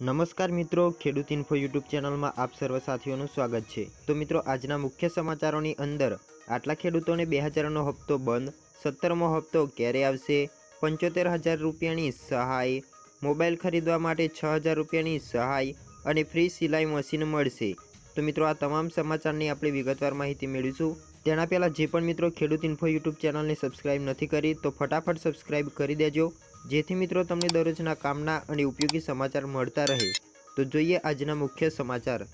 નમસ્કાર મિત્રો, ખેડૂત ઇન્ફો યુટ્યુબ ચેનલમાં આપ સર્વ સાથીઓનું સ્વાગત છે. તો મિત્રો, આજના મુખ્ય સમાચારોની અંદર, આટલા ખેડૂતોને બે હજારનો હપ્તો બંધ, સત્તરમો હપ્તો ક્યારે આવશે, પંચોતેર હજાર રૂપિયાની સહાય, મોબાઈલ ખરીદવા માટે છ હજાર રૂપિયાની સહાય અને ફ્રી સિલાઈ મશીન મળશે. તો મિત્રો, આ તમામ સમાચારની આપણે વિગતવાર માહિતી મેળવીશું. તેના પહેલાં, જે પણ મિત્રો ખેડૂત ઇન્ફો યુટ્યુબ ચેનલને સબસ્ક્રાઇબ નથી કરી, તો ફટાફટ સબસ્ક્રાઇબ કરી દેજો. જેથી મિત્રો તમને દરરોજના કામના અને ઉપયોગી સમાચાર મળતા રહે. તો જોઈએ આજના મુખ્ય સમાચાર.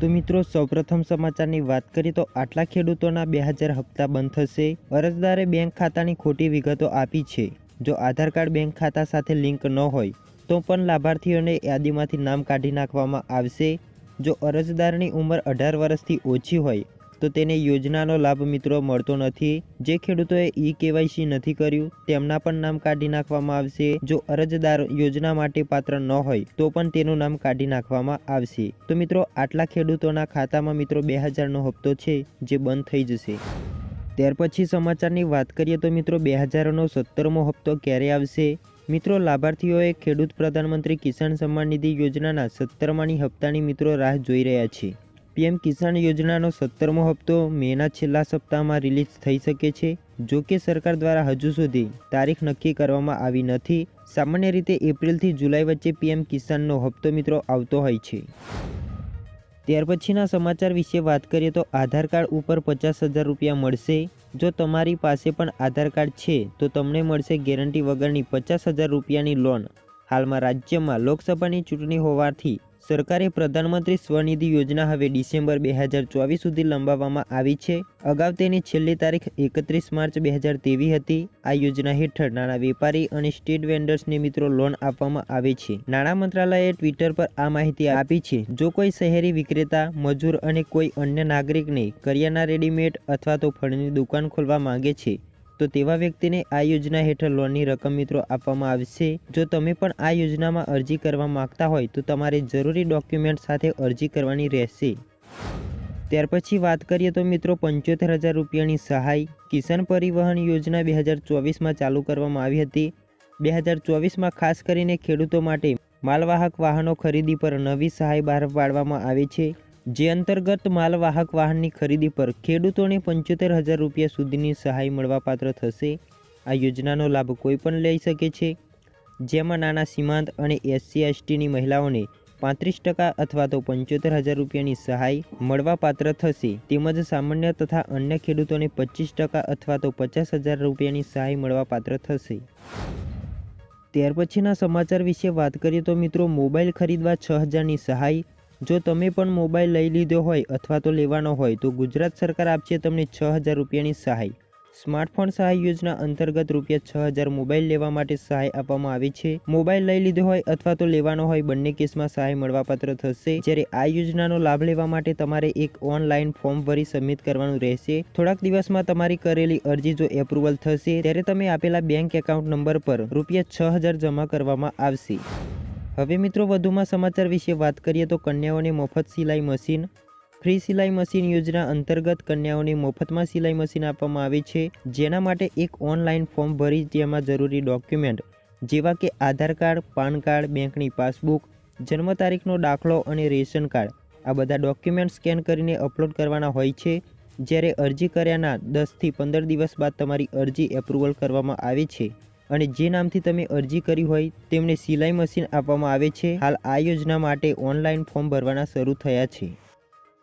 તો મિત્રો, સૌપ્રથમ સમાચારની વાત કરીએ તો આટલા ખેડૂતોના બે હજાર હપ્તા બંધ થશે. અરજદારે બેંક ખાતાની ખોટી વિગતો આપી છે. જો આધાર કાર્ડ બેંક ખાતા સાથે લિંક ન હોય, તો પણ લાભાર્થીઓને યાદીમાંથી નામ કાઢી નાખવામાં આવશે. જો અરજદારની ઉંમર અઢાર વર્ષથી ઓછી હોય તો તેને યોજનાનો લાભ મિત્રો મળતો નથી. જે ખેડૂતોએ ઈ કેવાયસી નથી કર્યું, તેમના પણ નામ કાઢી નાખવામાં આવશે. જો અરજદાર યોજના માટે પાત્ર ન હોય, તો પણ તેનું નામ કાઢી નાખવામાં આવશે. તો મિત્રો, આટલા ખેડૂતોના ખાતામાં મિત્રો બે હજારનો હપ્તો છે, જે બંધ થઈ જશે. ત્યાર પછી સમાચારની વાત કરીએ તો મિત્રો, બે હજારનો સત્તરમો હપ્તો ક્યારે આવશે? મિત્રો, લાભાર્થીઓએ ખેડૂત પ્રધાનમંત્રી કિસાન સન્માન નિધિ યોજનાના સત્તરમાની હપ્તાની મિત્રો રાહ જોઈ રહ્યા છે. પીએમ કિસાન યોજનાનો સત્તરમો હપ્તો મેના છેલ્લા સપ્તાહમાં રિલીઝ થઈ શકે છે. જો કે સરકાર દ્વારા હજુ સુધી તારીખ નક્કી કરવામાં આવી નથી. સામાન્ય રીતે એપ્રિલથી જુલાઈ વચ્ચે પીએમ કિસાનનો હપ્તો મિત્રો આવતો હોય છે. ત્યાર પછીના સમાચાર વિશે વાત કરીએ તો આધાર કાર્ડ ઉપર પચાસ હજાર રૂપિયા મળશે. જો તમારી પાસે પણ આધાર કાર્ડ છે, તો તમને મળશે ગેરંટી વગરની પચાસ હજાર રૂપિયાની લોન. હાલમાં રાજ્યમાં લોકસભાની ચૂંટણી હોવાથી સરકારે પ્રધાનમંત્રી સ્વનિધિ યોજના હવે ડિસેમ્બર બે હજાર ચોવીસ સુધી લંબાવવામાં આવી છે. અગાઉ તેની છેલ્લી તારીખ એકત્રીસ માર્ચ બે હજાર તેવી હતી. આ યોજના હેઠળ નાણાં વેપારી અને સ્ટેટ વેન્ડર્સને મિત્રો લોન આપવામાં આવે છે. નાણાં મંત્રાલયે ટ્વિટર પર આ માહિતી આપી છે. જો કોઈ શહેરી વિક્રેતા, મજૂર અને કોઈ અન્ય નાગરિકને કરિયાના રેડીમેડ અથવા તો ફળની દુકાન ખોલવા માંગે છે તો તેવા વ્યક્તિને આ યોજના હેઠળ લોનની રકમ મિત્રો આપવામાં આવશે. જો તમે પણ આ યોજનામાં અરજી કરવા માંગતા હોય તો તમારે જરૂરી ડોક્યુમેન્ટ સાથે અરજી કરવાની રહેશે. ત્યાર પછી વાત કરીએ તો મિત્રો પંચોતેર હજાર રૂપિયાની સહાય કિસાન પરિવહન યોજના બે હજાર ચોવીસમાં ચાલુ કરવામાં આવી હતી. બે હજાર ચોવીસમાં ખાસ કરીને ખેડૂતો માટે માલવાહક વાહનો ખરીદી પર નવી સહાય બહાર પાડવામાં આવી છે. જે અંતર્ગત માલવાહક વાહનની ખરીદી પર ખેડૂતોને પંચોતેર હજાર રૂપિયા સુધીની સહાય મળવાપાત્ર થશે. આ યોજનાનો લાભ કોઈ પણ લઈ શકે છે. જેમાં નાના સીમાંત અને એસસી એસટીની મહિલાઓને પાંત્રીસ ટકા અથવા તો પંચોતેર હજાર રૂપિયાની સહાય મળવાપાત્ર થશે. તેમજ સામાન્ય તથા અન્ય ખેડૂતોને પચીસ ટકા અથવા તો પચાસ હજાર રૂપિયાની સહાય મળવાપાત્ર થશે. ત્યાર પછીના સમાચાર વિશે વાત કરીએ તો મિત્રો, મોબાઈલ ખરીદવા છ હજારની સહાય જો તમે પણ મોબાઈલ લઈ લીધો હોય અથવા તો લેવાનો હોય, તો ગુજરાત સરકાર આપશે તમને છ હજાર રૂપિયાની સહાય. સ્માર્ટફોન સહાય યોજના અંતર્ગત રૂપિયા છ હજાર મોબાઈલ લેવા માટે સહાય આપવામાં આવી છે. મોબાઈલ લઈ લીધો હોય અથવા તો લેવાનો હોય, બંને કેસમાં સહાય મળવાપાત્ર થશે. જ્યારે આ યોજનાનો લાભ લેવા માટે તમારે એક ઓનલાઈન ફોર્મ ભરી સબમિટ કરવાનું રહેશે. થોડાક દિવસમાં તમારી કરેલી અરજી જો એપ્રુવલ થશે, ત્યારે તમે આપેલા બેંક એકાઉન્ટ નંબર પર રૂપિયા છ હજાર જમા કરવામાં આવશે. હવે મિત્રો, વધુમાં સમાચાર વિશે વાત કરીએ તો કન્યાઓને મફત સિલાઈ મશીન. ફ્રી સિલાઈ મશીન યોજના અંતર્ગત કન્યાઓને મફતમાં સિલાઈ મશીન આપવામાં આવે છે, જેના માટે એક ઓનલાઈન ફોર્મ ભરી જેમાં જરૂરી ડોક્યુમેન્ટ, જેવા કે આધાર કાર્ડ, પાન કાર્ડ, બેંકની પાસબુક, જન્મ તારીખનો દાખલો અને રેશન કાર્ડ. આ બધા ડોક્યુમેન્ટ સ્કેન કરીને અપલોડ કરવાના હોય છે. જ્યારે અરજી કર્યાના દસથી પંદર દિવસ બાદ તમારી અરજી એપ્રુવલ કરવામાં આવે છે. અને જે નામથી તમે અરજી કરી હોય, તેમને સિલાઈ મશીન આપવામાં આવે છે. હાલ આ યોજના માટે ઓનલાઈન ફોર્મ ભરવાના શરૂ થયા છે.